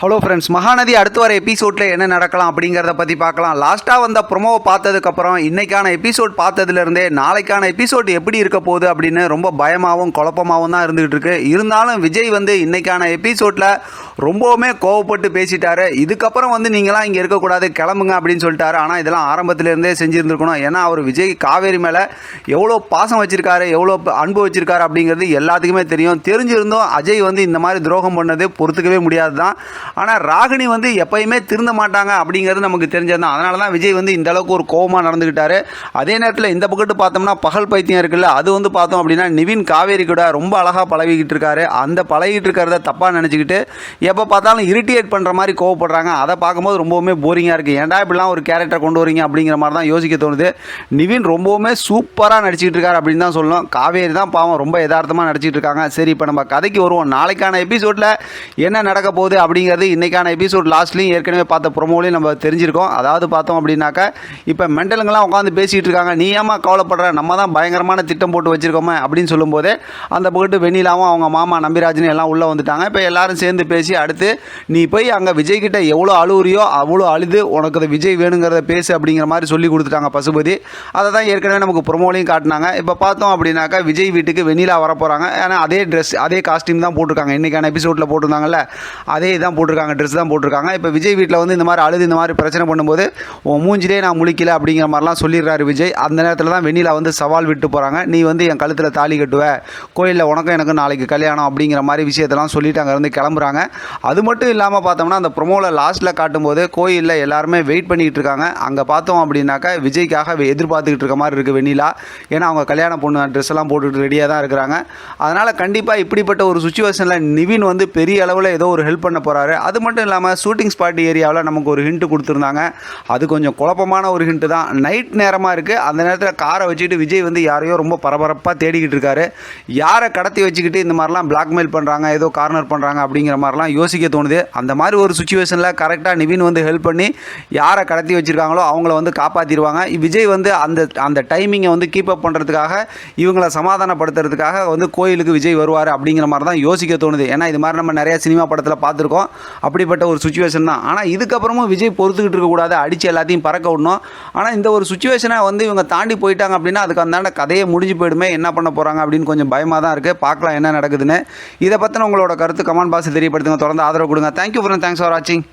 Hello friends Mahanadi அடுத்து வர எபிசோடில் என்ன நடக்கலாம் அப்படிங்கிறத பற்றி பார்க்கலாம். லாஸ்ட்டாக வந்த ப்ரொமோவை பார்த்ததுக்கப்புறம் இன்றைக்கான எபிசோட் பார்த்ததுலேருந்தே நாளைக்கான எபிசோட் எப்படி இருக்க போகுது அப்படின்னு ரொம்ப பயமாகவும் குழப்பமாகவும் தான் இருந்துகிட்டு இருக்கு. இருந்தாலும் விஜய் வந்து இன்றைக்கான எபிசோடில் ரொம்பவுமே கோவப்பட்டு பேசிட்டாரு. இதுக்கப்புறம் வந்து நீங்களாம் இங்கே இருக்கக்கூடாது கிளம்புங்க அப்படின்னு சொல்லிட்டாரு. ஆனால் இதெல்லாம் ஆரம்பத்திலேருந்தே செஞ்சுருந்துருக்கணும். ஏன்னா அவர் விஜய் காவேரி மேலே எவ்வளோ பாசம் வச்சிருக்காரு எவ்வளோ அன்பு வச்சிருக்காரு அப்படிங்கிறது எல்லாத்துக்குமே தெரியும். தெரிஞ்சிருந்தும் அஜய் வந்து இந்த மாதிரி துரோகம் பண்ணது பொறுத்துக்கவே முடியாது தான் ஆனால் ராகினி வந்து எப்பயுமே திருந்த மாட்டாங்க அப்படிங்கிறது நமக்கு தெரிஞ்சது தான் அதனால தான் விஜய் வந்து இந்த அளவுக்கு ஒரு கோவமாக நடந்துக்கிட்டாரு அதே நேரத்தில் இந்த பக்கத்து பார்த்தோம்னா பகல் பைத்தியம் இருக்குல்ல அது வந்து பார்த்தோம் அப்படின்னா நிவின் காவேரி கூட ரொம்ப அழகாக பழகிக்கிட்டு இருக்காரு. அந்த பழகிட்டு இருக்கிறத தப்பாக நினச்சிக்கிட்டு எப்போ பார்த்தாலும் இரிட்டேட் பண்ணுற மாதிரி கோவப்படுறாங்க. அதை பார்க்கும்போது ரொம்பவுமே போரிங்காக இருக்குது ஏன்டா இப்படிலாம் ஒரு கேரக்டர் கொண்டு வரீங்க அப்படிங்கிற மாதிரி தான் யோசிக்க தோணுது. நிவின் ரொம்பவுமே சூப்பராக நடிச்சிக்கிட்டு இருக்காரு அப்படின்னு தான் சொல்லணும். காவேரி தான் பாவம் ரொம்ப யதார்த்தமாக நடிச்சிட்டு இருக்காங்க. சரி இப்போ நம்ம கதைக்கு வருவோம். நாளைக்கான எபிசோடில் என்ன நடக்க போகுது அப்படிங்கிறது இன்றைக்கான எபிசோட் லாஸ்ட்லையும் ஏற்கனவே பார்த்த ப்ரொமோலையும் நம்ம தெரிஞ்சிருக்கோம். அதாவது பார்த்தோம் அப்படின்னாக்கா இப்போ மெண்டலுங்கெல்லாம் உட்காந்து பேசிகிட்டு இருக்காங்க. நீ ஏமா கவலைப்படுற? நம்ம தான் பயங்கரமான திட்டம் போட்டு வச்சிருக்கோமே அப்படின்னு சொல்லும்போதே அந்த பக்கத்து வெண்ணிலாவும் அவங்க மாமா நம்பிராஜன் எல்லாம் உள்ளே வந்துட்டாங்க. இப்போ எல்லாரும் சேர்ந்து பேசி அடுத்து நீ போய் அங்கே விஜய்கிட்ட எவ்வளோ அழுவுறியோ அவ்வளோ அழுது உனக்கு அது விஜய் வேணுங்கிறத பேசு அப்படிங்கிற மாதிரி சொல்லி கொடுத்துட்டாங்க பசுபதி. அதை தான் ஏற்கனவே நமக்கு ப்ரொமோலையும் காட்டினாங்க. இப்போ பார்த்தோம் அப்படின்னாக்கா விஜய் வீட்டுக்கு வெண்ணிலா வர போகிறாங்க ஏன்னா அதே ட்ரெஸ் அதே காஸ்டியூம் தான் போட்டிருக்காங்க. இன்றைக்கான எபிசோடில் போட்டிருந்தாங்கல்ல அதே தான் போட்டிருக்காங்க ட்ரெஸ் தான் போட்டிருக்காங்க. இப்போ விஜய் வீட்டில் வந்து இந்த மாதிரி அழுது இந்த மாதிரி பிரச்சனை பண்ணும்போது உன் மூஞ்சிலே நான் முழிக்கல அப்படிங்கிற மாதிரிலாம் சொல்லிடுறாரு விஜய். அந்த நேரத்தில் தான் வெண்ணிலா வந்து சவால் விட்டு போகிறாங்க நீ வந்து என் கழுத்தில் தாலி கட்டுவ. கோயிலில் உனக்கும் எனக்கும் நாளைக்கு கல்யாணம் அப்படிங்கிற மாதிரி விஷயத்தெல்லாம் சொல்லிட்டு அங்கேருந்து கிளம்புறாங்க. அது மட்டும் இல்லாமல் பார்த்தோம்னா அந்த ப்ரொமோவில் லாஸ்ட்டில் காட்டும்போது கோயிலில் எல்லாருமே வெயிட் பண்ணிக்கிட்டு இருக்காங்க. அங்கே பார்த்தோம் அப்படின்னாக்கா விஜய்க்காக எதிர்பார்த்துக்கிட்டு இருக்க மாதிரி இருக்குது வெண்ணிலா. ஏன்னா அவங்க கல்யாணம் பொண்ணு ட்ரெஸ் எல்லாம் போட்டுட்டு ரெடியாக தான் இருக்கிறாங்க. அதனால் கண்டிப்பாக இப்படிப்பட்ட ஒரு சுச்சுவேஷனில் நிவின் வந்து பெரிய அளவில் ஏதோ ஒரு ஹெல்ப் பண்ண போகிறாரு அது மட்டும் இல்லாமல் ஷூட்டிங் ஸ்பாட் ஏரியாவில் நமக்கு ஒரு ஹிண்ட்டு கொடுத்துருந்தாங்க. அது கொஞ்சம் குழப்பமான ஒரு ஹிண்ட்டு தான். நைட் நேரமாக இருக்குது அந்த நேரத்தில் காரை வச்சுக்கிட்டு விஜய் வந்து யாரையோ ரொம்ப பரபரப்பாக தேடிக்கிட்டு இருக்காரு. யாரை கடத்தி வச்சுக்கிட்டு இந்த மாதிரிலாம் பிளாக்மெயில் பண்ணுறாங்க ஏதோ கார்னர் பண்ணுறாங்க அப்படிங்கிற மாதிரிலாம் யோசிக்க தோணுது. அந்த மாதிரி ஒரு சுச்சுவேஷனில் கரெக்டாக நிவின் வந்து ஹெல்ப் பண்ணி யாரை கடத்தி வச்சுருக்காங்களோ அவங்கள வந்து காப்பாற்றிடுவாங்க விஜய் வந்து அந்த அந்த டைமிங்கை வந்து கீப் அப் பண்ணுறதுக்காக இவங்களை சமாதானப்படுத்துறதுக்காக வந்து கோயிலுக்கு விஜய் வருவார் அப்படிங்கிற மாதிரி தான் யோசிக்க தோணுது. ஏன்னா இது மாதிரி நம்ம நிறையா சினிமா படத்தில் பார்த்துருக்கோம். அப்படிப்பட்ட ஒரு சுச்சுவேஷன் தான். ஆனால் இதுக்கப்புறமும் விஜய் பொறுத்துக்கிட்டு இருக்கக்கூடாது. அடித்து எல்லாத்தையும் பறக்க விடணும். ஆனால் இந்த ஒரு சுச்சுவேஷனை வந்து இவங்க தாண்டி போயிட்டாங்க அப்படின்னா அதுக்கு அந்தாண்ட கதையே முடிஞ்சு போயிடுமே. என்ன பண்ண போகிறாங்க அப்படின்னு கொஞ்சம் பயமாக தான் இருக்குது பார்க்கலாம் என்ன நடக்குதுன்னு. இதை பற்றின உங்களோட கருத்து கமெண்ட் பாக்ஸ் தெரியப்படுத்துங்க. தொடர்ந்து ஆதரவு கொடுங்க. தேங்க்யூ ஃபார் தேங்க்ஸ் ஃபார் வாட்சிங்